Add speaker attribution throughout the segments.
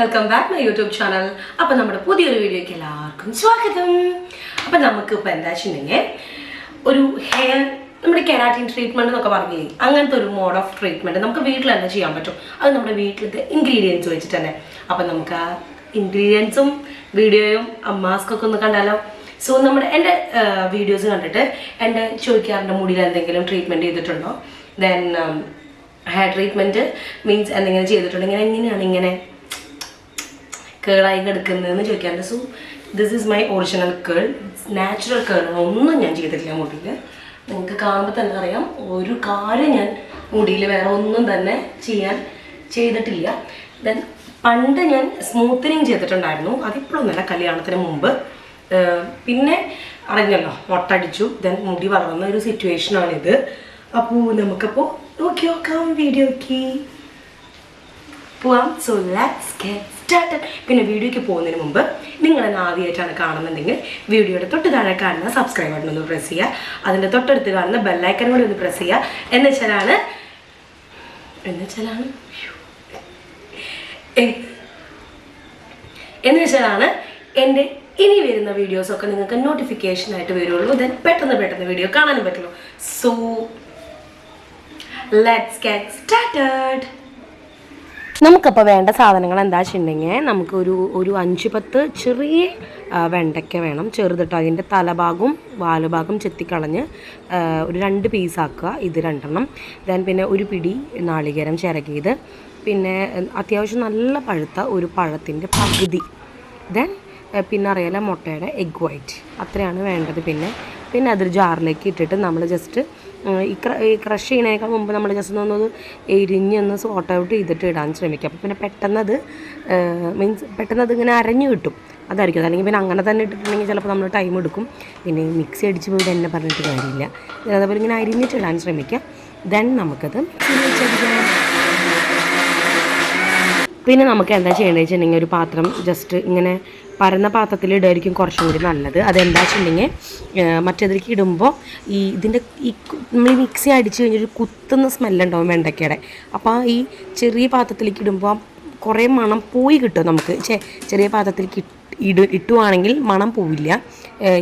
Speaker 1: Welcome back my YouTube channel അപ്പം നമ്മുടെ പുതിയൊരു വീഡിയോയ്ക്ക് എല്ലാവർക്കും സ്വാഗതം. അപ്പം നമുക്ക് ഇപ്പം എന്താ വെച്ചിട്ടുണ്ടെങ്കിൽ ഒരു ഹെയർ നമ്മുടെ കെരാറ്റിൻ ട്രീറ്റ്മെന്റ് എന്നൊക്കെ പറഞ്ഞില്ലേ? അങ്ങനത്തെ ഒരു മോഡ് ഓഫ് ട്രീറ്റ്മെന്റ് നമുക്ക് വീട്ടിൽ തന്നെ ചെയ്യാൻ പറ്റും. അത് നമ്മുടെ വീട്ടിലത്തെ ഇൻഗ്രീഡിയൻസ് വെച്ചിട്ട് തന്നെ. അപ്പം നമുക്ക് ആ ഇൻഗ്രീഡിയൻസും വീഡിയോയും മാസ്കൊക്കെ ഒന്ന് കണ്ടാലോ? സോ നമ്മുടെ എന്റെ വീഡിയോസ് കണ്ടിട്ട് എന്റെ ചോദിക്കാറുണ്ട് മുടിയിൽ എന്തെങ്കിലും ട്രീറ്റ്മെന്റ് ചെയ്തിട്ടുണ്ടോ? ദെൻ ഹെയർ ട്രീറ്റ്മെന്റ് മീൻസ് എന്തെങ്കിലും ചെയ്തിട്ടുണ്ടെങ്കിൽ എങ്ങനെയാണ് ഇങ്ങനെ കേളായി കിടക്കുന്നതെന്ന് ചോദിക്കാറുണ്ട് so this is my original curl natural curl ഒന്നും ഞാൻ ചെയ്തിട്ടില്ല മുടിയിൽ നിങ്ങൾക്ക് കാണുമ്പോൾ തന്നെ അറിയാം. ഒരു കാര്യം ഞാൻ മുടിയിൽ വേറെ ഒന്നും തന്നെ ചെയ്യാൻ ചെയ്തിട്ടില്ല. ദെൻ പണ്ട് ഞാൻ സ്മൂത്തനിങ് ചെയ്തിട്ടുണ്ടായിരുന്നു. അതിപ്പോഴൊന്നുമല്ല കല്യാണത്തിന് മുമ്പ്. പിന്നെ അറിഞ്ഞല്ലോ മൊട്ടടിച്ചു. ദെൻ മുടി വളർന്ന ഒരു സിറ്റുവേഷനാണിത് അപ്പോൾ നമുക്കപ്പോൾ നോക്കി നോക്കാം വീഡിയോക്ക് പോവാം. സോ ലാറ്റ്സ് ഗെറ്റ് സ്റ്റാർട്ടഡ് പിന്നെ വീഡിയോയ്ക്ക് പോകുന്നതിന് മുമ്പ് നിങ്ങൾ എന്നെ ആദ്യമായിട്ടാണ് കാണുന്നുണ്ടെങ്കിൽ വീഡിയോയുടെ തൊട്ട് താഴെ കാണുന്ന സബ്സ്ക്രൈബ് ബട്ടൺ ഒന്ന് പ്രസ് ചെയ്യുക. അതിന്റെ തൊട്ടടുത്ത് കാണുന്ന ബെല്ലൈക്കൻ കൂടി ഒന്ന് പ്രസ് ചെയ്യുക. എന്ന് വെച്ചാലാണ് എന്ന് വെച്ചാലാണ് എന്റെ ഇനി വരുന്ന വീഡിയോസൊക്കെ നിങ്ങൾക്ക് നോട്ടിഫിക്കേഷൻ ആയിട്ട് വരുള്ളൂ. ദെൻ പെട്ടെന്ന് പെട്ടെന്ന് വീഡിയോ കാണാനും പറ്റുള്ളൂ. സോ ലെറ്റ്സ് ഗെറ്റ് സ്റ്റാർട്ടഡ് നമുക്കപ്പോൾ വേണ്ട സാധനങ്ങൾ എന്താ വെച്ചിട്ടുണ്ടെങ്കിൽ നമുക്കൊരു ഒരു അഞ്ച് പത്ത് ചെറിയ വെണ്ടയ്ക്ക വേണം. ചെറുതിട്ട്. അതിന്റെ തലഭാഗവും വാലുഭാഗം ചെത്തിക്കളഞ്ഞ് ഒരു രണ്ട് പീസാക്കുക ഇത് രണ്ടെണ്ണം. ദെൻ പിന്നെ ഒരു പിടി നാളികേരം ചിരകിയത് പിന്നെ അത്യാവശ്യം നല്ല പഴുത്ത ഒരു പഴത്തിന്റെ പകുതി. ദെൻ പിന്നെ അറിയാല മുട്ടയുടെ എഗ് വൈറ്റ് അത്രയാണ് വേണ്ടത് പിന്നെ. പിന്നെ അതൊരു ജാറിലേക്ക് ഇട്ടിട്ട് നമ്മൾ ജസ്റ്റ് ഈ ക്ര ഈ ക്രഷ് ചെയ്യുന്നതിനേക്കാൾ മുമ്പ് നമ്മൾ ജസ്റ്റ് ഒന്നത് എരിഞ്ഞൊന്ന് സോർട്ട് ഔട്ട് ചെയ്തിട്ട് ഇടാൻ ശ്രമിക്കുക അപ്പോൾ പിന്നെ പെട്ടെന്നത് മീൻസ് പെട്ടെന്ന് ഇങ്ങനെ അരഞ്ഞു കിട്ടും. അതായിരിക്കും. അല്ലെങ്കിൽ പിന്നെ അങ്ങനെ തന്നെ ഇട്ടിട്ടുണ്ടെങ്കിൽ ചിലപ്പോൾ നമ്മൾ ടൈം എടുക്കും. പിന്നെ മിക്സി അടിച്ച് പോയിട്ട് എന്നെ പറഞ്ഞിട്ട് കാര്യമില്ല. അതേപോലെ ഇങ്ങനെ അരിഞ്ഞിട്ട് ഇടാൻ ശ്രമിക്കുക ദെൻ നമുക്കത് പിന്നെ നമുക്ക് എന്താ ചെയ്യേണ്ടത് വെച്ചിട്ടുണ്ടെങ്കിൽ ഒരു പാത്രം ജസ്റ്റ് ഇങ്ങനെ പരന്ന പാത്രത്തിൽ ഇടുമായിരിക്കും കുറച്ചും കൂടി നല്ലത്. അതെന്താ വെച്ചിട്ടുണ്ടെങ്കിൽ മറ്റേതിലേക്ക് ഇടുമ്പോൾ ഈ ഇതിന്റെ ഈ നമ്മൾ മിക്സി അടിച്ച് കഴിഞ്ഞൊരു കുത്തുന്ന സ്മെല്ലുണ്ടാവും വെണ്ടയ്ക്കയുടെ. അപ്പോൾ ഈ ചെറിയ പാത്രത്തിലേക്ക് ഇടുമ്പോൾ കുറേ മണം പോയി കിട്ടും നമുക്ക്. ചെറിയ പാത്രത്തിലേക്ക് ഇട ഇട്ടുവാണെങ്കിൽ മണം പോവില്ല.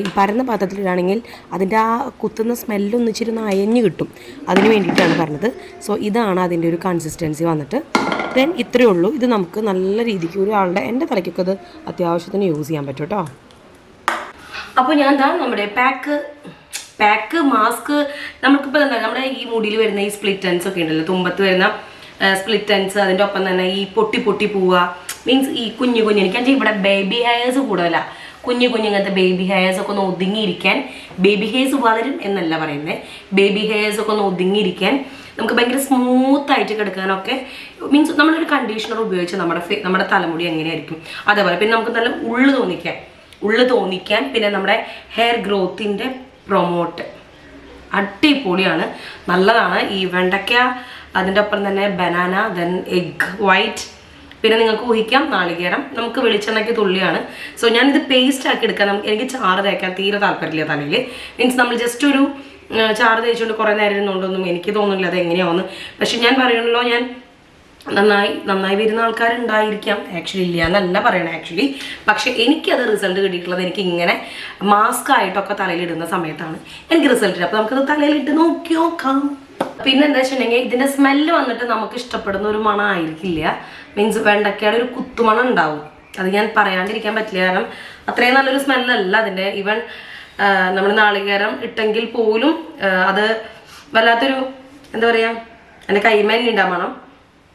Speaker 1: ഈ പരന്ന പാത്രത്തിലിടാണെങ്കിൽ അതിന്റെ ആ കുത്തുന്ന സ്മെല്ലൊന്നിച്ചിരുന്ന് അയഞ്ഞ് കിട്ടും. അതിന് വേണ്ടിയിട്ടാണ് പറഞ്ഞത്. സോ ഇതാണ് അതിന്റെ ഒരു കൺസിസ്റ്റൻസി വന്നിട്ട്. ദെൻ ഇത്രയേ ഉള്ളൂ. ഇത് നമുക്ക് നല്ല രീതിക്ക് ഒരാളുടെ എന്റെ തലയ്ക്കൊക്കെ അത് അത്യാവശ്യത്തിന് യൂസ് ചെയ്യാൻ പറ്റും കേട്ടോ. അപ്പോൾ ഞാൻ എന്താ നമ്മുടെ പാക്ക് പാക്ക് മാസ്ക് നമുക്കിപ്പോൾ എന്താ നമ്മുടെ ഈ മുടിയിൽ വരുന്ന ഈ സ്പ്ലിറ്റ് ടെൻസ് ഒക്കെ ഉണ്ടല്ലോ. തുമ്പത്ത് വരുന്ന സ്പ്ലിറ്റ് ടെൻസ് അതിന്റെ ഒപ്പം തന്നെ ഈ പൊട്ടി പൊട്ടി പോവുക. മീൻസ് ഈ കുഞ്ഞു കുഞ്ഞു എനിക്ക് ഇവിടെ ബേബി ഹെയർസ് കൂടുതല. കുഞ്ഞു കുഞ്ഞു ഇങ്ങനത്തെ ബേബി ഹെയർസ് ഒക്കെ ഒന്ന് ഒതുങ്ങിയിരിക്കാൻ ബേബി ഹെയർസ് വളരും എന്നല്ല പറയുന്നത് ബേബി ഹെയർസ് ഒക്കെ ഒന്ന് ഒതുങ്ങിയിരിക്കാൻ നമുക്ക് ഭയങ്കര സ്മൂത്തായിട്ട് കിടക്കാനൊക്കെ മീൻസ് നമ്മളൊരു കണ്ടീഷണർ ഉപയോഗിച്ച് നമ്മുടെ നമ്മുടെ തലമുടി എങ്ങനെയായിരിക്കും? അതേപോലെ പിന്നെ നമുക്ക് നല്ല ഉള്ളു തോന്നിക്കാൻ ഉള്ളു തോന്നിക്കാൻ പിന്നെ നമ്മുടെ ഹെയർ ഗ്രോത്തിന്റെ പ്രൊമോട്ട് അടിപൊളിയാണ്. നല്ലതാണ്. ഈ വെണ്ടയ്ക്ക അതിന്റെ ഒപ്പം തന്നെ ബനാന ദെൻ എഗ് വൈറ്റ് പിന്നെ നിങ്ങൾക്ക് ഊഹിക്കാം. നാളികേരം. നമുക്ക് വെളിച്ചെണ്ണയ്ക്ക് തുള്ളിയാണ്. സോ ഞാനിത് പേസ്റ്റ് ആക്കി എടുക്കാൻ എനിക്ക് ചാറ് തേക്കാൻ തീരെ താല്പര്യമില്ല തലയിൽ. മീൻസ് നമ്മൾ ജസ്റ്റ് ഒരു ചാറ് തേച്ചുകൊണ്ട് കുറേ നേരം ഇരുന്നുകൊണ്ടൊന്നും എനിക്ക് തോന്നുന്നില്ല അത് എങ്ങനെയാവുന്നു പക്ഷെ ഞാൻ പറയണല്ലോ ഞാൻ നന്നായി നന്നായി വരുന്ന ആൾക്കാരുണ്ടായിരിക്കാം. ആക്ച്വലി ഇല്ല എന്നല്ല പറയണേ ആക്ച്വലി പക്ഷെ എനിക്കത് റിസൾട്ട് കിട്ടിയിട്ടുള്ളത് എനിക്ക് ഇങ്ങനെ മാസ്ക് ആയിട്ടൊക്കെ തലയിലിടുന്ന സമയത്താണ്. എനിക്ക് റിസൾട്ട് അപ്പോൾ നമുക്കത് തലയിലിട്ട് നോക്കി നോക്കാം. പിന്നെ എന്താ വെച്ചിട്ടുണ്ടെങ്കിൽ ഇതിന്റെ സ്മെല്ല് വന്നിട്ട് നമുക്ക് ഇഷ്ടപ്പെടുന്ന ഒരു മണം ആയിരിക്കില്ല. മീൻസ് വെണ്ടക്കയുടെ ഒരു കുത്തുമണം ഉണ്ടാവും. അത് ഞാൻ പറയാണ്ടിരിക്കാൻ പറ്റില്ല. കാരണം അത്രയും നല്ലൊരു സ്മെല്ലല്ല അതിന്റെ. ഈവൻ നമ്മൾ നാളികേരം ഇട്ടെങ്കിൽ പോലും അത് വല്ലാത്തൊരു എന്താ പറയുക എന്റെ കൈമേലിൽ ഉണ്ടാവണം മണം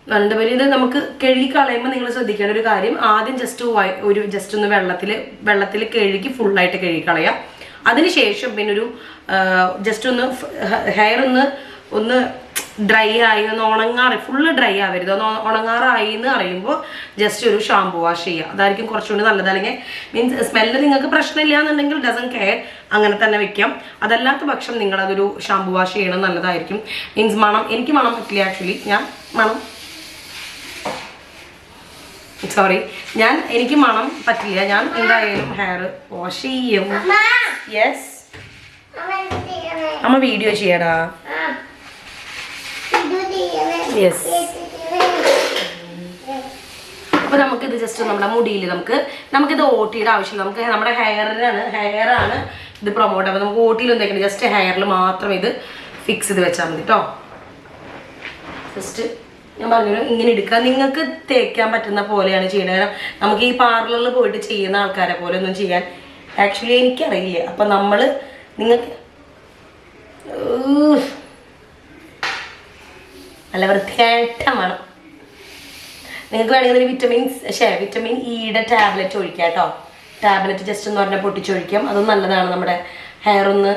Speaker 1: രണ്ട് പേര് ഇത് നമുക്ക് കഴുകി കളയുമ്പോൾ നിങ്ങൾ ശ്രദ്ധിക്കേണ്ട ഒരു കാര്യം ആദ്യം ജസ്റ്റ് ഒരു ജസ്റ്റ് ഒന്ന് വെള്ളത്തിൽ വെള്ളത്തിൽ കഴുകി ഫുള്ളായിട്ട് കഴുകി കളയാം. അതിനുശേഷം പിന്നെ ഒരു ജസ്റ്റ് ഒന്ന് ഹെയർ ഒന്ന് ഒന്ന് ഡ്രൈ ആയി ഒന്ന് ഉണങ്ങാറ് ഫുള്ള് ഡ്രൈ ആവരുത്. ഒന്ന് ഉണ- ഉണങ്ങാറായി എന്ന് അറിയുമ്പോൾ ജസ്റ്റ് ഒരു ഷാമ്പു വാഷ് ചെയ്യുക. അതായിരിക്കും കുറച്ചുകൂടി നല്ലത്. അല്ലെങ്കിൽ മീൻസ് സ്മെല്ല് നിങ്ങൾക്ക് പ്രശ്നമില്ല എന്നുണ്ടെങ്കിൽ ഡസൻ കെയർ അങ്ങനെ തന്നെ വെക്കാം. അതല്ലാത്ത പക്ഷം നിങ്ങളതൊരു ഷാമ്പു വാഷ് ചെയ്യണം നല്ലതായിരിക്കും. മീൻസ് മണം എനിക്ക് മണം പറ്റില്ല ആക്ച്വലി ഞാൻ മണം സോറി ഞാൻ എനിക്ക് മണം പറ്റില്ല. ഞാൻ എന്തായാലും ഹെയർ വാഷ് ചെയ്യും. യെസ് അമ്മ വീഡിയോ ചെയ്യടാ. യെസ് അപ്പോൾ നമുക്കിത് ജസ്റ്റ് നമ്മുടെ മുടിയിൽ നമുക്ക് നമുക്കിത് ഓട്ടിയുടെ ആവശ്യമില്ല. നമുക്ക് നമ്മുടെ ഹെയറിനാണ് ഹെയറാണ് ഇത് പ്രൊമോട്ട് അപ്പോൾ നമുക്ക് ഓട്ടിയിലൊന്നും തേക്കണം ജസ്റ്റ് ഹെയറിൽ മാത്രം ഇത് ഫിക്സ് ചെയ്ത് വെച്ചാൽ മതി കേട്ടോ ജസ്റ്റ് ഞാൻ പറഞ്ഞു ഇങ്ങനെ എടുക്കുക. നിങ്ങൾക്ക് തേക്കാൻ പറ്റുന്ന പോലെയാണ് ചെയ്യുന്നത് കാരണം നമുക്ക് ഈ പാർലറിൽ പോയിട്ട് ചെയ്യുന്ന ആൾക്കാരെ പോലെ ഒന്നും ചെയ്യാൻ ആക്ച്വലി എനിക്കറിയില്ല. അപ്പം നമ്മൾ നിങ്ങൾക്ക് നല്ല വൃത്തിയായിട്ട് നിങ്ങൾക്ക് വേണമെങ്കിൽ ഒരു വിറ്റമിൻ ഷേ വിറ്റമിൻ ഇയുടെ ടാബ്ലറ്റ് ഒഴിക്കാം കേട്ടോ. ടാബ്ലറ്റ് ജസ്റ്റ് എന്ന് പറഞ്ഞാൽ പൊട്ടിച്ചൊഴിക്കാം. അതും നല്ലതാണ് നമ്മുടെ ഹെയർ ഒന്ന്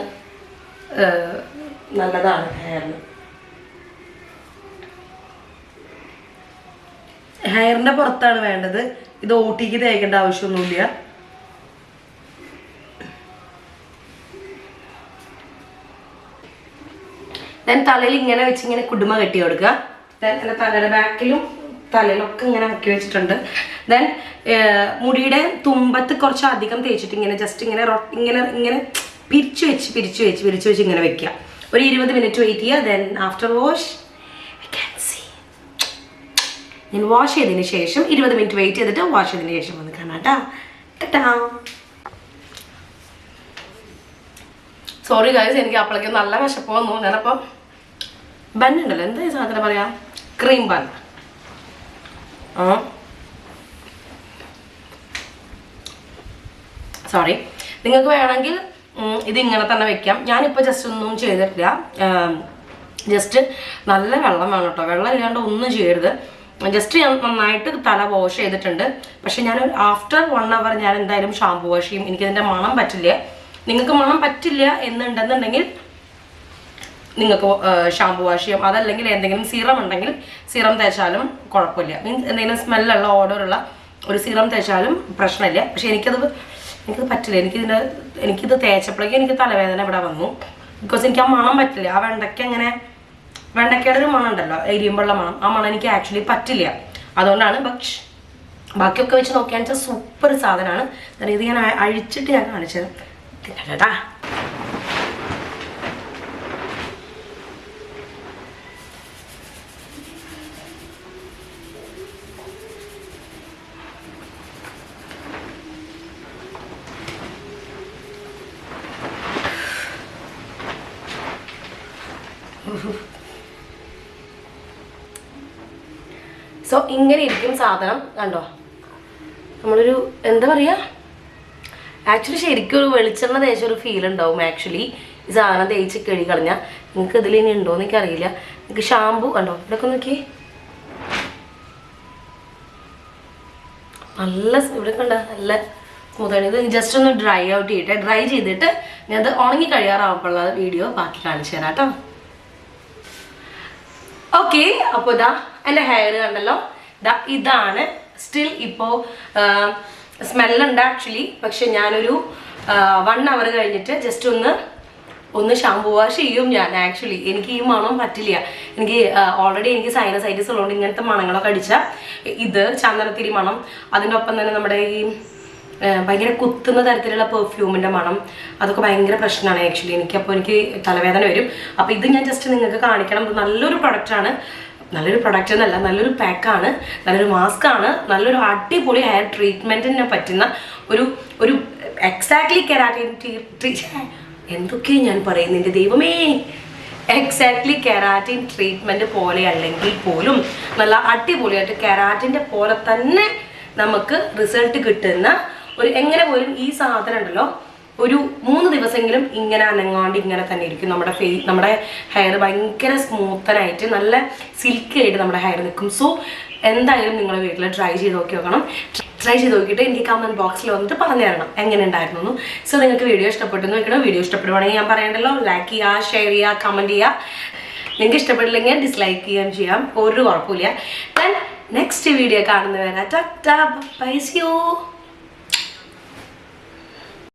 Speaker 1: നല്ലതാണ് ഹെയറിന് ഹെയറിന്റെ പുറത്താണ് വേണ്ടത്. ഇത് ഓട്ടിക്ക് തേക്കേണ്ട ആവശ്യമൊന്നുമില്ല. ദെൻ തലയിൽ ഇങ്ങനെ വെച്ച് ഇങ്ങനെ കുടുമ കെട്ടി കൊടുക്കുക. ദെൻ എന്റെ തലയുടെ ബാക്കിലും തലയിലൊക്കെ ഇങ്ങനെ ആക്കി വെച്ചിട്ടുണ്ട്. ദെൻ മുടിയുടെ തുമ്പത്ത് കുറച്ച് അധികം തേച്ചിട്ട് ഇങ്ങനെ ജസ്റ്റ് ഇങ്ങനെ ഇങ്ങനെ ഇങ്ങനെ പിരിച്ചു വെച്ച് പിരിച്ചു വെച്ച് പിരിച്ചു വെച്ച് ഇങ്ങനെ വെക്കുക. ഒരു ഇരുപത് മിനിറ്റ് വെയിറ്റ് ചെയ്യുക. ദെൻ ആഫ്റ്റർ വാഷ് ഞാൻ വാഷ് ചെയ്തതിന് ശേഷം ഇരുപത് മിനിറ്റ് വെയിറ്റ് ചെയ്തിട്ട് വാഷ് ചെയ്തതിന് ശേഷം വന്ന് കാണാം കേട്ടാ സോറി ഗൈസ് എനിക്ക് അപ്പോഴേക്കും നല്ല വിശപ്പ് വന്നു. ഞാനപ്പം ബൻ ഉണ്ടല്ലോ എന്താ ഈ സാധനം പറയാ ക്രീം ബൺ ആ സോറി നിങ്ങൾക്ക് വേണമെങ്കിൽ ഇത് ഇങ്ങനെ തന്നെ വെക്കാം. ഞാനിപ്പോൾ ജസ്റ്റ് ഒന്നും ചെയ്തിട്ടില്ല. ജസ്റ്റ് നല്ല വെള്ളം വേണം കേട്ടോ. വെള്ളം ഇല്ലാണ്ട് ഒന്നും ചെയ്യരുത്. ജസ്റ്റ് ഞാൻ നന്നായിട്ട് തല വാഷ് ചെയ്തിട്ടുണ്ട്. പക്ഷെ ഞാൻ ആഫ്റ്റർ വൺ അവർ ഞാൻ എന്തായാലും ഷാമ്പു വാഷ് ചെയ്യും. എനിക്കതിന്റെ മണം പറ്റില്ല. നിങ്ങൾക്ക് മണം പറ്റില്ല എന്നുണ്ടെന്നുണ്ടെങ്കിൽ നിങ്ങൾക്ക് ഷാമ്പു വാഷ് ചെയ്യാം അതല്ലെങ്കിൽ എന്തെങ്കിലും സിറം ഉണ്ടെങ്കിൽ സിറം തേച്ചാലും കുഴപ്പമില്ല. മീൻസ് എന്തെങ്കിലും സ്മെല്ലുള്ള ഓർഡറുള്ള ഒരു സിറം തേച്ചാലും പ്രശ്നമില്ല. പക്ഷെ എനിക്കത് എനിക്കത് പറ്റില്ല. എനിക്കിതിന്റെ എനിക്കിത് തേച്ചപ്പോഴേക്കും എനിക്ക് തലവേദന ഇവിടെ വന്നു. ബിക്കോസ് എനിക്ക് ആ മണം പറ്റില്ല. ആ വെണ്ടയ്ക്ക അങ്ങനെ വെണ്ടയ്ക്കയുടെ ഒരു മണം ഉണ്ടല്ലോ എരിയുമ്പോഴുള്ള മണം. ആ മണം എനിക്ക് ആക്ച്വലി പറ്റില്ല. അതുകൊണ്ടാണ് പക്ഷ് ബാക്കിയൊക്കെ വെച്ച് നോക്കിയാണെന്ന് വെച്ചാൽ സൂപ്പർ സാധനമാണ്. ഇത് ഞാൻ അഴിച്ചിട്ട് ഞാൻ കാണിച്ചത് സോ ഇങ്ങനെ ഇരിക്കും സാധനം കണ്ടോ? നമ്മളൊരു എന്താ പറയുക ആക്ച്വലി ശരിക്കും ഒരു വെളിച്ചെണ്ണ തേച്ച ഒരു ഫീൽ ഉണ്ടാവും ആക്ച്വലി ഈ സാധനം തേച്ച് കഴുകി കളഞ്ഞാൽ നിങ്ങൾക്ക് ഇതിൽ ഇനി ഉണ്ടോ എന്ന് എനിക്കറിയില്ല. നിങ്ങൾക്ക് ഷാമ്പു കണ്ടോ? ഇവിടെയൊക്കെ നോക്കി നല്ല ഇവിടെ കണ്ട നല്ല സ്മൂത്താണ് ഇത് ജസ്റ്റ് ഒന്ന് ഡ്രൈ ഔട്ട് ചെയ്യട്ടെ. ഡ്രൈ ചെയ്തിട്ട് ഞാൻ അത് ഉണങ്ങി കഴിയാറാവുമ്പോഴുള്ള വീഡിയോ ബാക്കി കാണിച്ചു തരാം കേട്ടോ. ഓക്കെ അപ്പോൾ ഇതാ എന്റെ ഹെയർ കണ്ടല്ലോ. ദാ ഇതാണ്. സ്റ്റിൽ ഇപ്പോ സ്മെല്ലുണ്ട് ആക്ച്വലി പക്ഷെ ഞാനൊരു വൺ അവർ കഴിഞ്ഞിട്ട് ജസ്റ്റ് ഒന്ന് ഒന്ന് ഷാമ്പു വാഷ് ചെയ്യും ഞാൻ ആക്ച്വലി എനിക്ക് ഈ മണം പറ്റില്ല. എനിക്ക് ഓൾറെഡി എനിക്ക് സൈനസൈറ്റിസ് ഉള്ളതുകൊണ്ട് ഇങ്ങനത്തെ മണങ്ങളൊക്കെ അടിച്ച. ഇത് ചന്ദനത്തിരി മണം. അതിന്റെ ഒപ്പം തന്നെ നമ്മുടെ ഈ ഭയങ്കര കുത്തുന്ന തരത്തിലുള്ള പെർഫ്യൂമിന്റെ മണം. അതൊക്കെ ഭയങ്കര പ്രശ്നമാണ് ആക്ച്വലി എനിക്ക് അപ്പോൾ എനിക്ക് തലവേദന വരും. അപ്പോൾ ഇത് ഞാൻ ജസ്റ്റ് നിങ്ങൾക്ക് കാണിക്കണം. നല്ലൊരു പ്രൊഡക്റ്റാണ് നല്ലൊരു പ്രൊഡക്റ്റ് എന്നല്ല നല്ലൊരു പാക്കാണ് നല്ലൊരു മാസ്ക് ആണ്. നല്ലൊരു അടിപൊളി ഹെയർ ട്രീറ്റ്മെന്റിന് പറ്റുന്ന ഒരു ഒരു എക്സാക്ട്ലി കെരാറ്റിൻ എന്തൊക്കെയാണ് ഞാൻ പറയുന്നത് ദൈവമേ. എക്സാക്ട്ലി കെരാറ്റിൻ ട്രീറ്റ്മെന്റ് പോലെ അല്ലെങ്കിൽ പോലും നല്ല അടിപൊളിയായിട്ട് കെരാറ്റിന്റെ പോലെ തന്നെ നമുക്ക് റിസൾട്ട് കിട്ടുന്ന ഒരു എങ്ങനെ പോലും ഈ സാധനം ഉണ്ടല്ലോ ഒരു മൂന്ന് ദിവസമെങ്കിലും ഇങ്ങനെ അനങ്ങാണ്ട് ഇങ്ങനെ തന്നെ ഇരിക്കും. നമ്മുടെ ഫേ നമ്മുടെ ഹെയർ ഭയങ്കര സ്മൂത്തനായിട്ട് നല്ല സിൽക്കി ആയിട്ട് നമ്മുടെ ഹെയർ നിൽക്കും. സോ എന്തായാലും നിങ്ങൾ വീട്ടിൽ ട്രൈ ചെയ്ത് നോക്കി നോക്കണം. ട്രൈ ചെയ്ത് നോക്കിയിട്ട് എനിക്ക് കമന്റ് ബോക്സിൽ വന്നിട്ട് പറഞ്ഞു തരണം. എങ്ങനെ ഉണ്ടായിരുന്നു സോ നിങ്ങൾക്ക് വീഡിയോ ഇഷ്ടപ്പെട്ടെന്ന് വെക്കണം വീഡിയോ ഇഷ്ടപ്പെടുവാണെങ്കിൽ ഞാൻ പറയണ്ടല്ലോ. ലൈക്ക് ചെയ്യുക ഷെയർ ചെയ്യുക കമന്റ് ചെയ്യുക. നിങ്ങൾക്ക് ഇഷ്ടപ്പെട്ടില്ലെങ്കിൽ ഡിസ്ലൈക്ക് ചെയ്യുകയും ചെയ്യാം. ഒരു കുഴപ്പമില്ല ദെൻ നെക്സ്റ്റ് വീഡിയോ കാണുന്നവരെ ടാ ബൈ യു